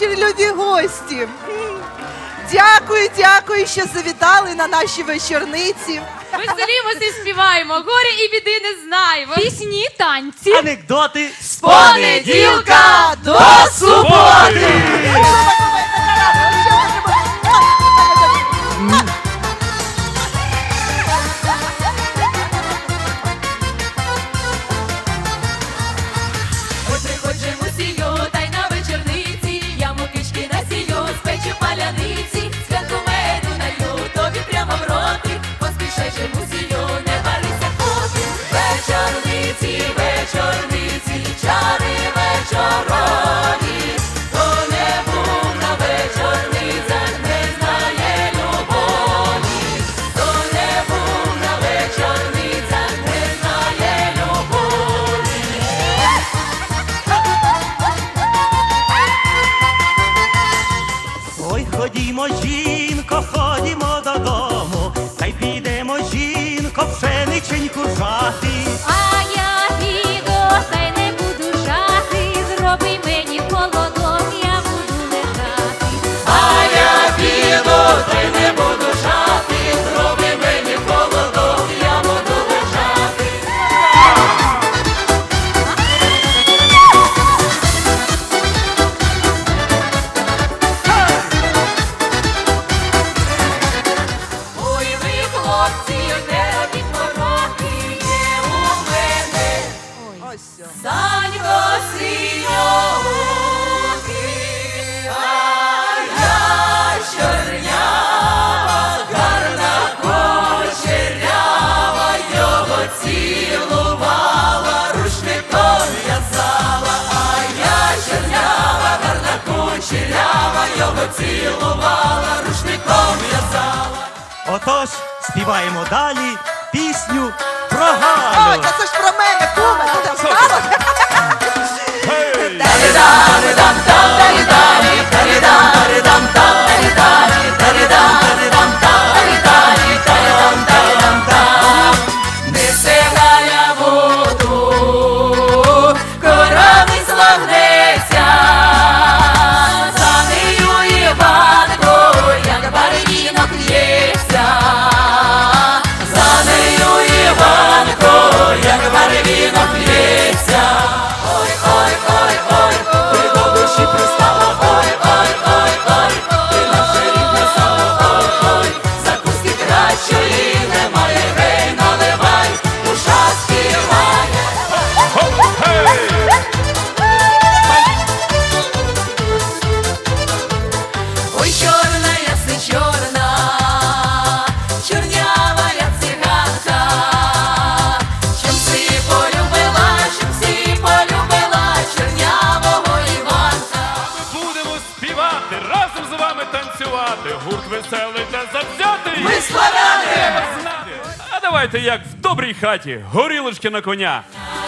Вечір, любі гості. Дякую, дякую, що завітали на наші вечорниці. Веселімося і співаємо, горя і біди не знаємо. Пісні, танці. Анекдоти з Понеділка до суботи! Ходімо, жінко, ходімо додому, та й підемо, жінко, пшениченьку жати. Не робіть є у мене. Санько синьоокий, а я чорнява, гарна кучерява, його цілувала, рушником в'язала, а я чорнява, гарна кучерява, його рушником в'язала. Отож, співаємо далі пісню про Галю. та це ж про мене, куме, ти там стала? співати, гурт веселий та завзятий. Ми славяни! А давайте як в добрій хаті, горілочки на коня.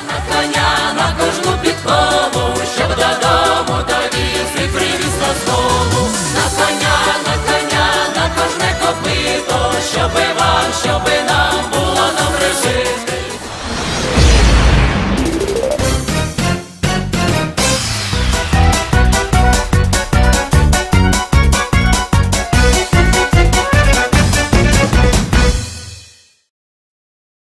На коня, на кожну підкову, щоб додому довіз і привіз на знову. На коня, на коня, на кожне копито, щоби вам, щоби